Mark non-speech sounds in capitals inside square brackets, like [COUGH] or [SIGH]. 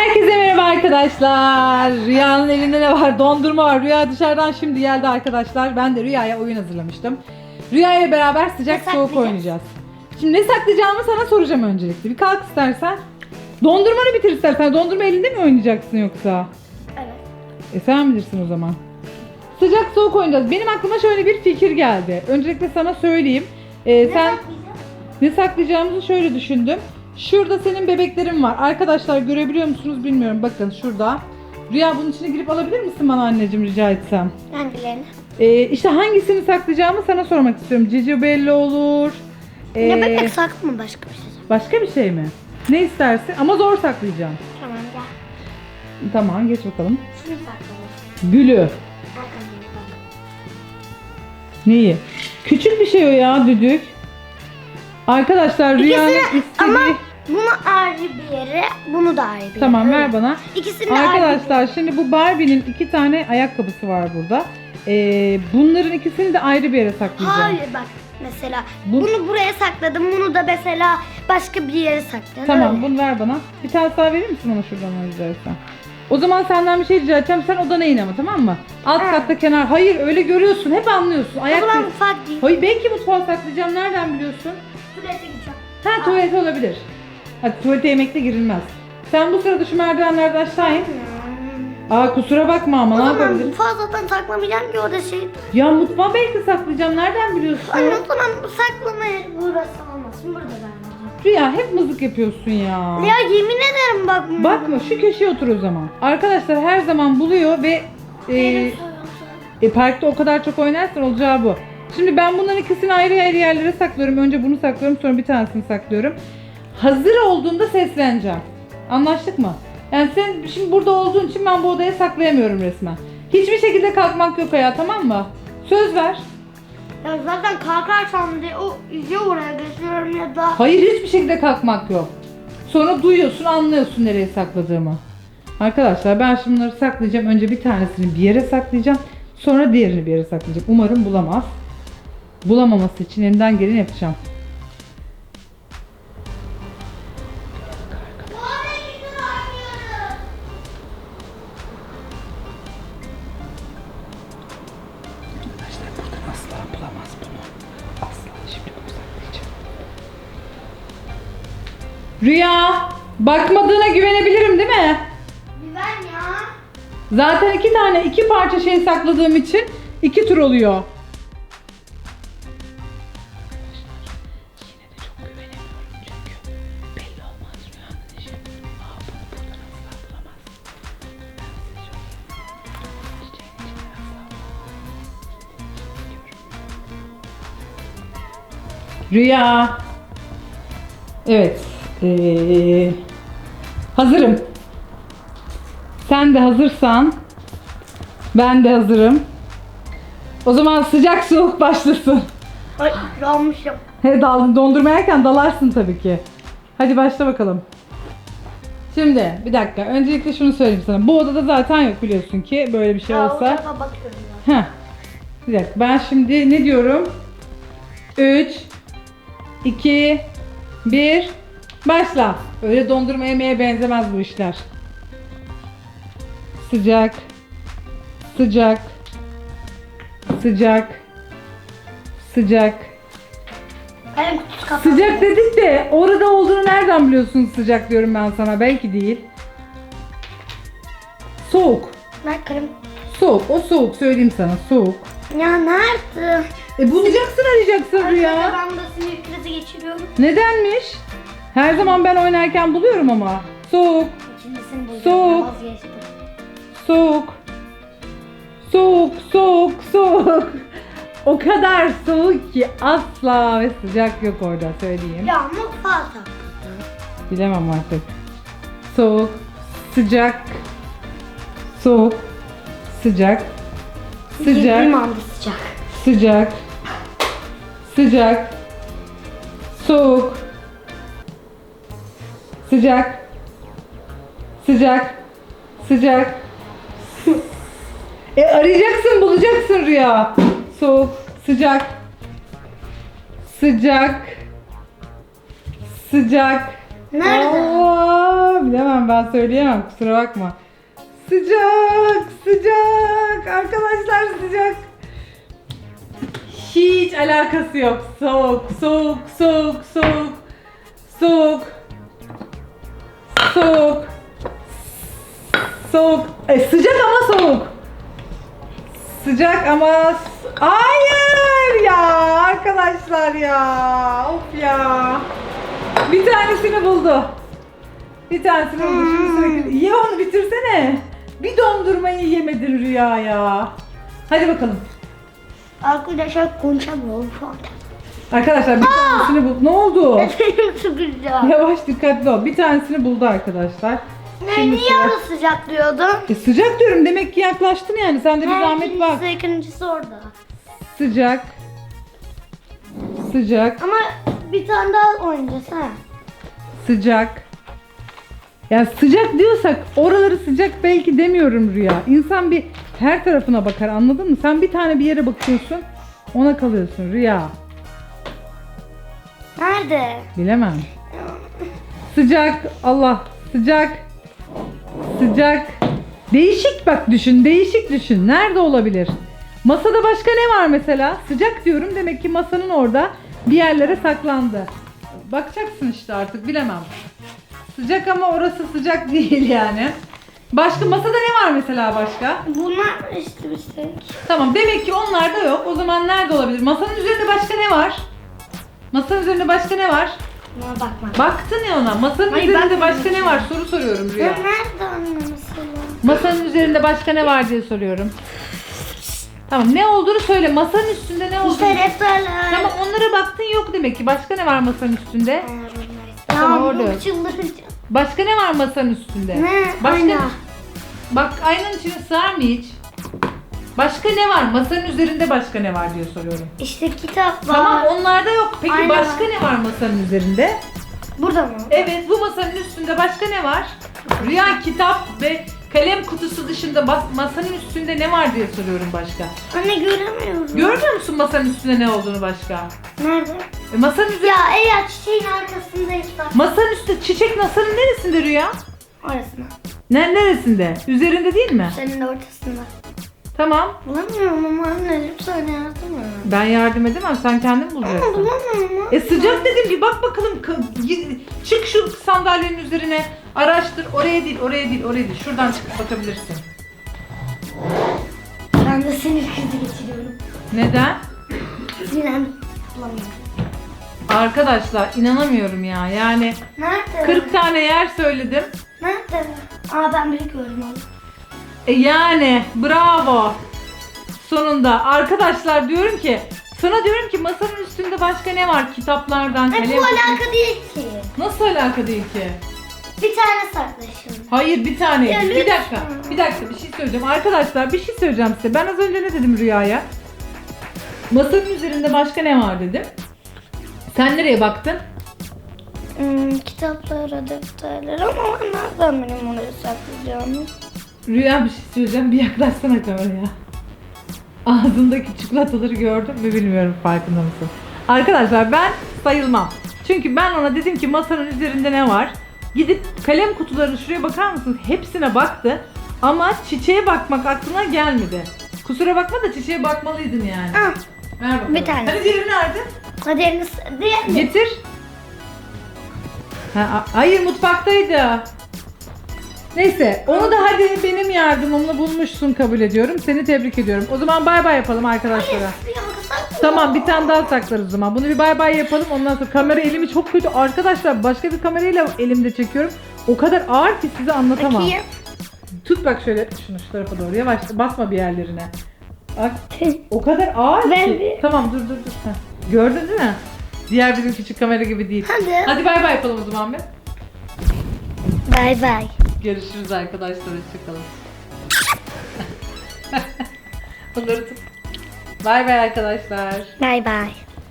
Herkese merhaba arkadaşlar. Rüya'nın elinde ne var? Dondurma var. Rüya dışarıdan şimdi geldi arkadaşlar. Ben de Rüya'ya oyun hazırlamıştım. Rüya ile beraber sıcak Ne soğuk oynayacağız. Şimdi ne saklayacağımı sana soracağım öncelikle. Bir kalk istersen. Dondurmanı bitir istersen. Dondurma elinde mi oynayacaksın yoksa? Evet. E sen bilirsin o zaman. Sıcak soğuk oynayacağız. Benim aklıma şöyle bir fikir geldi. Öncelikle sana söyleyeyim. E, Ne sen saklayacağız? ne saklayacağımızı şöyle düşündüm. Şurada senin bebeklerin var. Arkadaşlar görebiliyor musunuz bilmiyorum. Bakın şurada. Rüya bunun içine girip alabilir misin bana anneciğim rica etsem? Hangilerini? Ee, işte hangisini saklayacağımı sana sormak istiyorum. Cici belli olur. Ee, Ya bebek saklı mı başka bir şey? başka bir şey mi? Ne istersin? Ama zor saklayacağım. Tamam gel. Tamam geç bakalım. Şunu saklayalım. Gülü. Neyi? Küçük bir şey o ya düdük. Arkadaşlar Rüya'nın İkisini istediği... ama bunu ayrı bir yere, bunu da ayrı bir yere. Tamam ver bana. İkisini de ayrı Arkadaşlar şimdi bu Barbie'nin iki tane ayakkabısı var burada. Ee, bunların ikisini de ayrı bir yere saklayacağım. Hayır bak mesela Bu- bunu buraya sakladım, bunu da mesela başka bir yere sakladım. Tamam öyle. bunu ver bana. Bir tane daha verir misin bana şuradan o? O zaman senden bir şey rica edeceğim. Sen odana in ama tamam mı? Alt Evet. katta kenar. Hayır öyle görüyorsun. Hep anlıyorsun. O Ayak zaman ufak değil. Hayır belki mutfağa saklayacağım. Nereden biliyorsun? Tuvalete gideceğim. Ha tuvalet olabilir. Hadi tuvalete yemekte girilmez. Sen bu sırada şu merdivenlerden aşağı in. Aa kusura bakma ama ne zaman yapabilirim? fazladan saklamayacağım ki o da şey. Ya mutfağa belki saklayacağım. Nereden biliyorsun? Anne o zaman bu saklama yeri burası olmasın. Burada vermeyeceğim. Rüya hep mızık yapıyorsun ya. Ya yemin ederim bak. Bakma şu köşeye otur o zaman. Arkadaşlar her zaman buluyor ve e, Benim e, parkta o kadar çok oynarsan olacağı bu. Şimdi ben bunların ikisini ayrı ayrı yerlere saklıyorum. Önce bunu saklıyorum sonra bir tanesini saklıyorum. Hazır olduğunda sesleneceğim. Anlaştık mı? Yani sen şimdi burada olduğun için ben bu odaya saklayamıyorum resmen. Hiçbir şekilde kalkmak yok ayağa tamam mı? Söz ver. Ya zaten kalkarsam diye o ya oraya geçiyorum ya da Hayır hiçbir şekilde kalkmak yok. Sonra duyuyorsun anlıyorsun nereye sakladığımı. Arkadaşlar ben şimdi bunları saklayacağım. Önce bir tanesini bir yere saklayacağım. Sonra diğerini bir yere saklayacağım. Umarım bulamaz. Bulamaması için elinden geleni yapacağım. Rüya, bakmadığına güvenebilirim değil mi? güven ya. Zaten iki tane, iki parça şey sakladığım için iki tur oluyor. Rüya. Evet. Ee, hazırım. Sen de hazırsan ben de hazırım. O zaman sıcak soğuk başlasın. Ay yanmışım. He daldın dondurma yerken dalarsın tabii ki. Hadi başla bakalım. Şimdi bir dakika. Öncelikle şunu söyleyeyim sana. Bu odada zaten yok biliyorsun ki böyle bir şey o olsa. tarafa bakıyorum ya. Heh. Bir dakika. Ben şimdi ne diyorum? 3 2 1 Başla. Öyle dondurma yemeye benzemez bu işler. Sıcak. Sıcak. Sıcak. Sıcak. Kalem kutusu kapalı. Sıcak dedik de orada olduğunu nereden biliyorsun sıcak diyorum ben sana. Belki değil. Soğuk. Kalem. Soğuk. O soğuk söyleyeyim sana. Soğuk. Ya nerede? E bulacaksın arayacaksın Rüya. ben de sinir krizi geçiriyorum. Nedenmiş? Her zaman ben oynarken buluyorum ama. Soğuk, İkincisini buldum. Soğuk. Vazgeçtim. soğuk. Soğuk, soğuk, soğuk. O kadar soğuk ki asla ve sıcak yok orada söyleyeyim. Ya mutfağa tak. Bilemem artık. Soğuk, sıcak, soğuk, sıcak, sıcak, anda sıcak. sıcak, sıcak, soğuk, sıcak, sıcak, sıcak. e arayacaksın, bulacaksın Rüya. Soğuk, sıcak, sıcak, sıcak. Nerede? Aa, bilemem ben söyleyemem kusura bakma. Sıcak sıcak arkadaşlar sıcak. Hiç alakası yok. Soğuk soğuk soğuk soğuk soğuk soğuk soğuk e, sıcak ama soğuk. Sıcak ama hayır ya arkadaşlar ya of ya. Bir tanesini buldu. Bir tanesini buldu. Şimdi sıra- Ye onu bitirsene. Bir dondurmayı yemedin Rüya ya. Hadi bakalım. Arkadaşlar konuşamıyorum şu anda. Arkadaşlar bir tanesini bul. Ne oldu? [LAUGHS] Benim sıkacağım. Yavaş dikkatli ol. Bir tanesini buldu arkadaşlar. Ne, Şimdi niye sıra- orası sıcak diyordun? E, sıcak diyorum demek ki yaklaştın yani. Sen de bir zahmet bak. İkincisi, ikincisi orada. Sıcak. Sıcak. Ama bir tane daha oynayacağız ha. Sıcak. Ya sıcak diyorsak oraları sıcak belki demiyorum Rüya. İnsan bir her tarafına bakar anladın mı? Sen bir tane bir yere bakıyorsun ona kalıyorsun Rüya. Nerede? Bilemem. Sıcak Allah sıcak. Sıcak. Değişik bak düşün değişik düşün. Nerede olabilir? Masada başka ne var mesela? Sıcak diyorum demek ki masanın orada bir yerlere saklandı. Bakacaksın işte artık bilemem. Sıcak ama orası sıcak [LAUGHS] değil yani. Başka masada ne var mesela başka? Bunlar işte bir şey. Tamam demek ki onlar da yok. O zaman nerede olabilir? Masanın üzerinde başka ne var? Masanın üzerinde başka ne var? Buna bakma. Baktın ya ona. Masanın Hayır, üzerinde bakmadım. başka ne var? Soru soruyorum Rüya. Ya nerede anne mesela? Masanın üzerinde başka ne var diye soruyorum. Tamam ne olduğunu söyle. Masanın üstünde ne olduğunu. İşte defterler. Tamam onlara baktın yok demek ki. Başka ne var masanın üstünde? Tamam, orada bu yok. çıldıracağım. Başka ne var masanın üstünde? Ne? Başka Ayna. Bak aynanın içine sığar mı hiç? Başka ne var? Masanın üzerinde başka ne var diye soruyorum. İşte kitap var. Tamam onlarda yok. Peki Ayna başka ne var masanın üzerinde? Burada mı? Evet bu masanın üstünde başka ne var? Rüya kitap ve kalem kutusu dışında bas- masanın üstünde ne var diye soruyorum başka. Anne göremiyorum. Görmüyor musun masanın üstünde ne olduğunu başka? Nerede? E, masanın üzerinde Ya eğer çiçeğin arkasındaysa. masanın üstünde çiçek masanın neresinde Rüya? Orasına. Ne neresinde? Üzerinde değil mi? Senin ortasında. Tamam. Bulamıyorum ama anne lütfen yardım et. Ben yardım edemem. Sen kendin Ama bulacaksın. bulamıyorum. E sıcak dedim bir bak bakalım. K- y- Çık şu sandalyenin üzerine. Araştır. Oraya değil, oraya değil, oraya değil. Şuradan çıkıp bakabilirsin. Ben de sinir krizi geçiriyorum. Neden? Sinirlendim. Bulamıyorum. Arkadaşlar inanamıyorum ya. Yani Nerede? 40 tane yer söyledim. Nerede? Aa ben biliyorum onu. E yani bravo. Sonunda arkadaşlar diyorum ki sana diyorum ki masanın üstünde başka ne var? Kitaplardan, E kalem bu kutusu- alaka değil ki. Nasıl alaka değil ki? Bir tane saklaşın. Hayır bir tane. Ya bir lütfen. dakika. Bir dakika bir şey söyleyeceğim. Arkadaşlar bir şey söyleyeceğim size. Ben az önce ne dedim Rüya'ya? Masanın üzerinde başka ne var dedim. Sen nereye baktın? Hmm, kitaplara, defterlere ama nereden benim oraya saklayacağımı? Rüya bir şey söyleyeceğim. Bir yaklaşsana kameraya. Ağzındaki çikolataları gördüm mü bilmiyorum farkında mısın? Arkadaşlar ben sayılmam. Çünkü ben ona dedim ki masanın üzerinde ne var? Gidip kalem kutularını şuraya bakar mısınız? Hepsine baktı. Ama çiçeğe bakmak aklına gelmedi. Kusura bakma da çiçeğe bakmalıydın yani. Ah, Ver bakalım. Bir tane. Hadi diğeri nerede? hadi elini diğer mi? Getir. Ha, a- hayır mutfaktaydı. Neyse onu da hadi benim yardımımla bulmuşsun kabul ediyorum. Seni tebrik ediyorum. O zaman bay bay yapalım arkadaşlara. Tamam bir tane daha saklarız o zaman. Bunu bir bay bay yapalım. Ondan sonra kamera elimi çok kötü. Arkadaşlar başka bir kamerayla elimde çekiyorum. O kadar ağır ki size anlatamam. Bakayım. Tut bak şöyle şunu şu tarafa doğru. Yavaş basma bir yerlerine. Bak o kadar ağır Ben ki. bir- Tamam dur dur dur. Heh. Gördün değil mi? Diğer bizim küçük kamera gibi değil. Hadi. Hadi bay bay yapalım o zaman bir. Bay bay. Görüşürüz arkadaşlar. Hoşçakalın. [LAUGHS] Bunları tut. Bay bay arkadaşlar. Bay bay.